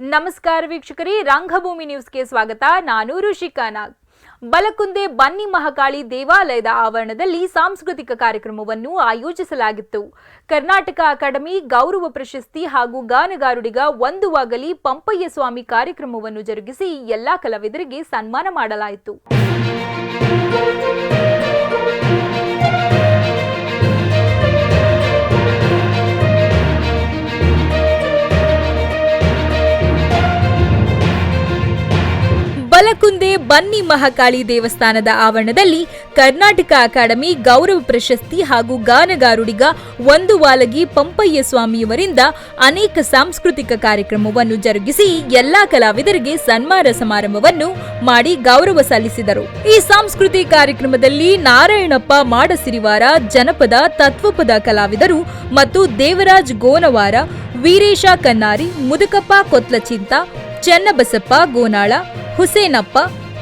ನಮಸ್ಕಾರ ವೀಕ್ಷಕರೇ, ರಂಗಭೂಮಿ ನ್ಯೂಸ್ಗೆ ಸ್ವಾಗತ. ನಾನು ಋಷಿಕಾ ನಾಗ್ ಬಲಕುಂದೆ ಬನ್ನಿ ಮಹಾಕಾಳಿ ದೇವಾಲಯದ ಆವರಣದಲ್ಲಿ ಸಾಂಸ್ಕೃತಿಕ ಕಾರ್ಯಕ್ರಮವನ್ನು ಆಯೋಜಿಸಲಾಗಿತ್ತು. ಕರ್ನಾಟಕ ಅಕಾಡೆಮಿ ಗೌರವ ಪ್ರಶಸ್ತಿ ಹಾಗೂ ಗಾನಗಾರುಡಿಗ ಒಂದುವಾಗಲಿ ಪಂಪಯ್ಯ ಸ್ವಾಮಿ ಕಾರ್ಯಕ್ರಮವನ್ನು ಜರುಗಿಸಿ ಎಲ್ಲಾ ಕಲಾವಿದರಿಗೆ ಸನ್ಮಾನ ಮಾಡಲಾಯಿತು. ಬಲಕುಂದೆ ಬನ್ನಿ ಮಹಾಕಾಳಿ ದೇವಸ್ಥಾನದ ಆವರಣದಲ್ಲಿ ಕರ್ನಾಟಕ ಅಕಾಡೆಮಿ ಗೌರವ ಪ್ರಶಸ್ತಿ ಹಾಗೂ ಗಾನಗಾರುಡಿಗ ಒಂದು ವಾಲಗಿ ಪಂಪಯ್ಯ ಸ್ವಾಮಿಯವರಿಂದ ಅನೇಕ ಸಾಂಸ್ಕೃತಿಕ ಕಾರ್ಯಕ್ರಮವನ್ನು ಜರುಗಿಸಿ ಎಲ್ಲಾ ಕಲಾವಿದರಿಗೆ ಸನ್ಮಾನ ಸಮಾರಂಭವನ್ನು ಮಾಡಿ ಗೌರವ ಸಲ್ಲಿಸಿದರು. ಈ ಸಾಂಸ್ಕೃತಿಕ ಕಾರ್ಯಕ್ರಮದಲ್ಲಿ ನಾರಾಯಣಪ್ಪ ಮಾಡಸಿರಿವಾರ, ಜನಪದ, ತತ್ವಪದ ಕಲಾವಿದರು ಮತ್ತು ದೇವರಾಜ್ ಗೋನವಾರ, ವೀರೇಶ ಕನ್ನಾರಿ, ಮುದುಕಪ್ಪ ಕೊತ್ಲಚಿಂತ ಚೆನ್ನಬಸಪ್ಪ, ಗೋನಾಳ, ಹುಸೇನಪ್ಪ,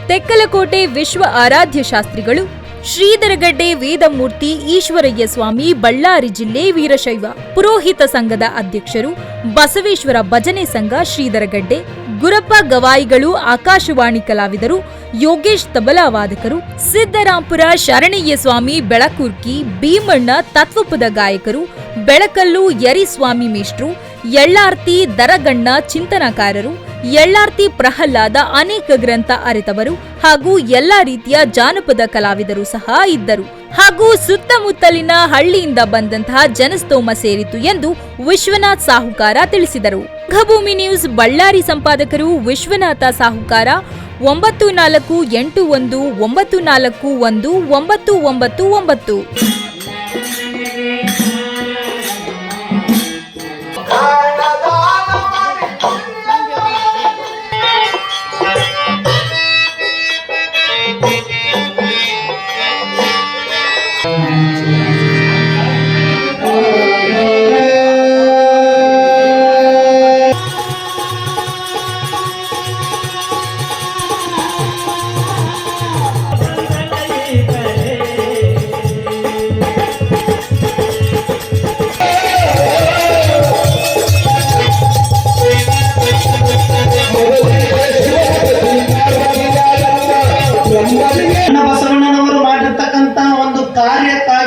ತೆಕ್ಕಲಕೋಟೆ ವಿಶ್ವ ಆರಾಧ್ಯ ಶಾಸ್ತ್ರಿಗಳು, ಶ್ರೀಧರಗಡ್ಡೆ ವೇದಮೂರ್ತಿ, ಈಶ್ವರಯ್ಯ ಸ್ವಾಮಿ, ಬಳ್ಳಾರಿ ಜಿಲ್ಲೆ ವೀರಶೈವ. ಪುರೋಹಿತ ಸಂಘದ ಅಧ್ಯಕ್ಷರು ಬಸವೇಶ್ವರ ಭಜನೆ ಸಂಘ ಶ್ರೀಧರಗಡ್ಡೆ, ಗುರಪ್ಪ ಗವಾಯಿಗಳು, ಆಕಾಶವಾಣಿ ಕಲಾವಿದರು, ಯೋಗೇಶ್ ತಬಲಾ ವಾದಕರು ಸಿದ್ದರಾಂಪುರ ಶರಣಯ್ಯ ಸ್ವಾಮಿ ಬೆಳಕುರ್ಕಿ, ಭೀಮಣ್ಣ ತತ್ವಪದ ಗಾಯಕರು, ಬೆಳಕಲ್ಲು ಯರಿಸ್ವಾಮಿ ಮೇಷ್ಟ್ರು, ಯಳ್ಳಾರ್ತಿ ದರಗಣ್ಣ ಚಿಂತನಕಾರರು ಎಳ್ಳಾರ್ತಿ ಪ್ರಹ್ಲಾದ ಅನೇಕ ಗ್ರಂಥ ಅರಿತವರು ಹಾಗೂ ಎಲ್ಲ ರೀತಿಯ ಜಾನಪದ ಕಲಾವಿದರು ಸಹ ಇದ್ದರು. ಹಾಗೂ ಸುತ್ತಮುತ್ತಲಿನ ಹಳ್ಳಿಯಿಂದ ಬಂದಂತಹ ಜನಸ್ತೋಮ ಸೇರಿತು ಎಂದು ವಿಶ್ವನಾಥ್ ಸಾಹುಕಾರ ತಿಳಿಸಿದರು. ರಂಗಭೂಮಿ ನ್ಯೂಸ್ ಬಳ್ಳಾರಿ ಸಂಪಾದಕರು ವಿಶ್ವನಾಥ ಸಾಹುಕಾರ ಒಂಬತ್ತು ನಾಲ್ಕು ಎಂಟು ಒಂದು ಒಂಬತ್ತು ನಾಲ್ಕು ಒಂದು ಒಂಬತ್ತು ಒಂಬತ್ತು ಒಂಬತ್ತು.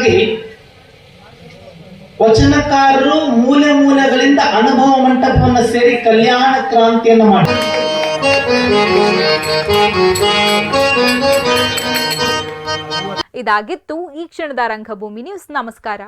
ಕಾರ್ಯಕ್ಕಾಗಿ ವಚನಕಾರರು ಮೂಲೆ ಮೂಲೆಗಳಿಂದ ಅನುಭವ ಮಂಟಪವನ್ನು ಸೇರಿ ಕಲ್ಯಾಣ ಕ್ರಾಂತಿಯನ್ನು ಮಾಡಿ ಇದಾಗಿತ್ತು ಈ ಕ್ಷಣದ ರಂಗಭೂಮಿ ನ್ಯೂಸ್. ನಮಸ್ಕಾರ.